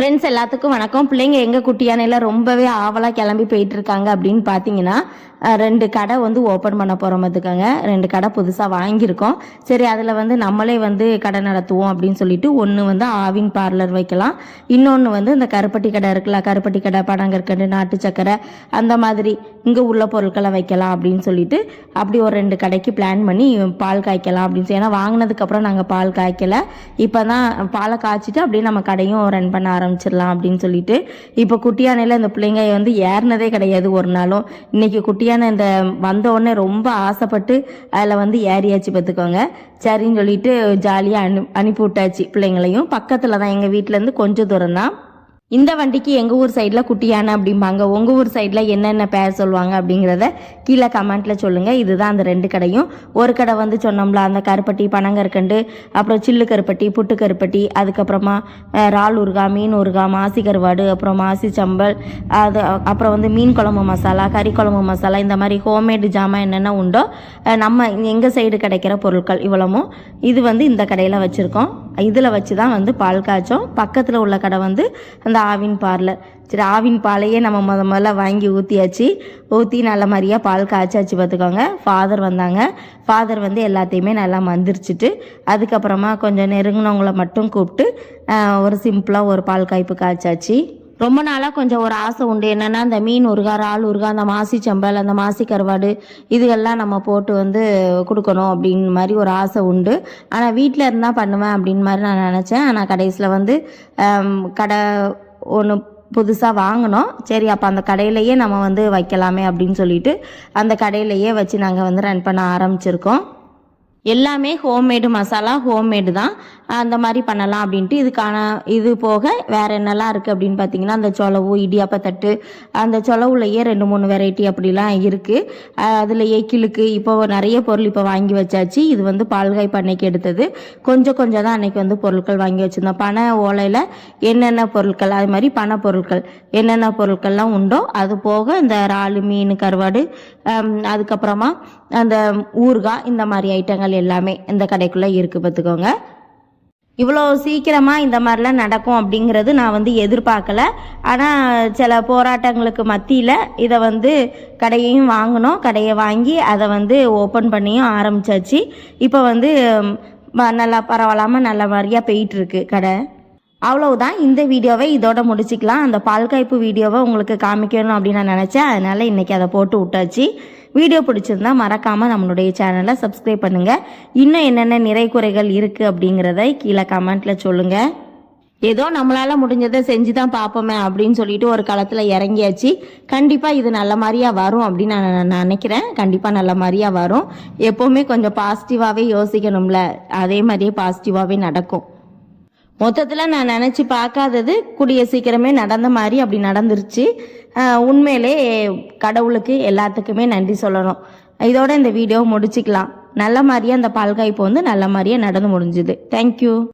Friends எல்லாத்துக்கும் வணக்கம். பிள்ளைங்க எங்கள் குட்டியானையில் ரொம்பவே ஆவலாக கிளம்பி போயிட்டு இருக்காங்க அப்படின்னு பார்த்தீங்கன்னா ரெண்டு கடை வந்து ஓப்பன் பண்ண போகிறோம் பார்த்துக்கோங்க ரெண்டு கடை புதுசாக வாங்கியிருக்கோம். சரி அதில் வந்து நம்மளே வந்து கடை நடத்துவோம் அப்படின்னு சொல்லிட்டு ஒன்று வந்து ஆவின் பார்லர் வைக்கலாம். இன்னொன்று வந்து இந்த கருப்பட்டி கடை இருக்குல்ல கருப்பட்டி கடை பனங்கற்கண்டு நாட்டு சக்கரை அந்த மாதிரி இங்கே உள்ள பொருட்களை வைக்கலாம் அப்படின்னு சொல்லிட்டு அப்படி ஒரு ரெண்டு கடைக்கு பிளான் பண்ணி பால் காய்க்கலாம் அப்படின்னு சொல்லி. ஏன்னா வாங்கினதுக்கப்புறம் நாங்கள் பால் காய்க்கலை. இப்போ தான் பாலை காய்ச்சிட்டு அப்படியே நம்ம கடையும் ரன் பண்ண ஆரம்பிச்சிடலாம் அப்படின்னு சொல்லிட்டு இப்போ குட்டியானையில் இந்த பிள்ளைங்க வந்து ஏறினதே கிடையாது ஒரு நாளும். இன்னைக்கு குட்டியான இந்த வந்த ரொம்ப ஆசைப்பட்டு அதில் வந்து ஏறியாச்சு பார்த்துக்கோங்க. சரின்னு சொல்லிட்டு ஜாலியாக அனு அனுப்பி விட்டாச்சு பிள்ளைங்களையும். பக்கத்தில் தான் எங்கள் வீட்டிலேருந்து கொஞ்சம் தூரம் தான் இந்த வண்டிக்கு எங்கள் ஊர் சைடில் குட்டியான அப்படிம்பாங்க. உங்கள் ஊர் சைடில் என்னென்ன பேர் சொல்லுவாங்க அப்படிங்கிறத கீழே கமெண்ட்டில் சொல்லுங்கள் இதுதான் அந்த ரெண்டு கடையும். ஒரு கடை வந்து சொன்னோம்ல அந்த கருப்பட்டி பனங்கற்கண்டு அப்புறம் சில்லு கருப்பட்டி புட்டு கருப்பட்டி அதுக்கப்புறமா இறால் ஊறுகா மீன் ஊறுகா மாசி கருவாடு அப்புறம் மாசி சம்பல் அது அப்புறம் வந்து மீன் குழம்பு மசாலா கறி குழம்பு மசாலா இந்த மாதிரி ஹோம்மேடு ஜாமான் என்னென்ன உண்டோ நம்ம எங்கள் சைடு கிடைக்கிற பொருட்கள் இவ்வளவும். இது வந்து இந்த கடையில் வச்சுருக்கோம். இதில் வச்சு தான் வந்து பால் காய்ச்சோம். பக்கத்தில் உள்ள கடை வந்து அந்த ஆவின் பார்லர் சரி ஆவின் பாலையே நம்ம முத முதல்ல வாங்கி ஊற்றியாச்சு ஊற்றி நல்ல மாதிரியாக பால் காய்ச்சாச்சு பார்த்துக்கோங்க. ஃபாதர் வந்தாங்க. ஃபாதர் வந்து எல்லாத்தையுமே நல்லா மந்திரிச்சிட்டு அதுக்கப்புறமா கொஞ்சம் நெருங்கினவங்கள மட்டும் கூப்பிட்டு ஒரு சிம்பிளாக ஒரு பால் காய்ப்பு காய்ச்சாச்சு. ரொம்ப நாளாக கொஞ்சம் ஒரு ஆசை உண்டு. என்னென்னா அந்த மீன் உருகா இறால் உருகா அந்த மாசி சம்பல் அந்த மாசி கருவாடு இதுகெல்லாம் நம்ம போட்டு வந்து கொடுக்கணும் அப்படின்னு மாதிரி ஒரு ஆசை உண்டு. ஆனால் வீட்டில் இருந்தால் பண்ணுவேன் அப்படின்னு மாதிரி நான் நினச்சேன். ஆனால் கடைசியில் வந்து கடை ஒன்று புதுசாக வாங்கினோம். சரி அப்போ அந்த கடையிலையே நம்ம வந்து வைக்கலாமே அப்படின்னு சொல்லிட்டு அந்த கடையிலையே வச்சு நாங்கள் வந்து ரன் பண்ண ஆரம்பிச்சிருக்கோம். எல்லாமே ஹோம்மேடு மசாலா ஹோம்மேடு தான். அந்த மாதிரி பண்ணலாம் அப்படின்ட்டு இதுக்கான இது போக வேறு என்னெல்லாம் இருக்குது அப்படின்னு பார்த்தீங்கன்னா அந்த சொலவு இடியாப்பத்தட்டு அந்த சொலவுலையே ரெண்டு மூணு வெரைட்டி அப்படிலாம் இருக்குது அதுலேயே கிழுக்கு இப்போ நிறைய பொருள் இப்போ வாங்கி வச்சாச்சு. இது வந்து பால்காய் பண்ணைக்கு எடுத்தது. கொஞ்சம் கொஞ்சம் தான் அன்றைக்கி வந்து பொருட்கள் வாங்கி வச்சுருந்தோம். பனை ஓலையில் என்னென்ன பொருட்கள் அது மாதிரி பனை பொருட்கள் என்னென்ன பொருட்கள்லாம் உண்டோ அது போக இந்த இறாலு மீன் கருவாடு அதுக்கப்புறமா அந்த ஊறுகாய் இந்த மாதிரி ஐட்டங்கள் எல்லாமே இந்த கடைக்குள்ளே இருக்குது பார்த்துக்கோங்க. இவ்வளோ சீக்கிரமாக இந்த மாதிரிலாம் நடக்கும் அப்படிங்கிறது நான் வந்து எதிர்பார்க்கல. ஆனால் சில போராட்டங்களுக்கு மத்தியில் இதை வந்து கடையையும் வாங்கினோம். கடையை வாங்கி அதை வந்து ஓப்பன் பண்ணியும் ஆரம்பிச்சாச்சு. இப்போ வந்து நல்லா பரவாயில்லாமல் நல்ல மாதிரியாக போயிட்டுருக்கு கடை. அவ்வளவுதான். இந்த வீடியோவை இதோட முடிச்சுக்கலாம். அந்த பால் காய்ப்பு வீடியோவை உங்களுக்கு காமிக்கணும் அப்படின்னு நான் நினச்சேன். அதனால் இன்றைக்கி அதை போட்டு விட்டாச்சு. வீடியோ பிடிச்சிருந்தா மறக்காமல் நம்மளுடைய சேனலை சப்ஸ்கிரைப் பண்ணுங்கள் இன்னும் என்னென்ன நிறை குறைகள் இருக்குது அப்படிங்கிறத கீழே கமெண்ட்டில் சொல்லுங்கள் ஏதோ நம்மளால் முடிஞ்சதை செஞ்சு தான் பார்ப்போமே அப்படின்னு சொல்லிட்டு ஒரு களத்தில் இறங்கியாச்சு. கண்டிப்பாக இது நல்ல மாதிரியாக வரும் அப்படின்னு நான் நான் நினைக்கிறேன். கண்டிப்பாக நல்ல மாதிரியாக வரும். எப்போவுமே கொஞ்சம் பாசிட்டிவாகவே யோசிக்கணும்ல. அதே மாதிரியே பாசிட்டிவாகவே நடக்கும். மொத்தத்தில் நான் நினச்சி பார்க்காதது கூடிய சீக்கிரமே நடந்த மாதிரி அப்படி நடந்துருச்சு. உண்மையிலே கடவுளுக்கு எல்லாத்துக்குமே நன்றி சொல்லணும். இதோட இந்த வீடியோ முடிச்சுக்கலாம். நல்ல மாதிரியே அந்த பால்காய்ப்பு வந்து நல்ல மாதிரியே நடந்து முடிஞ்சுது. தேங்க்யூ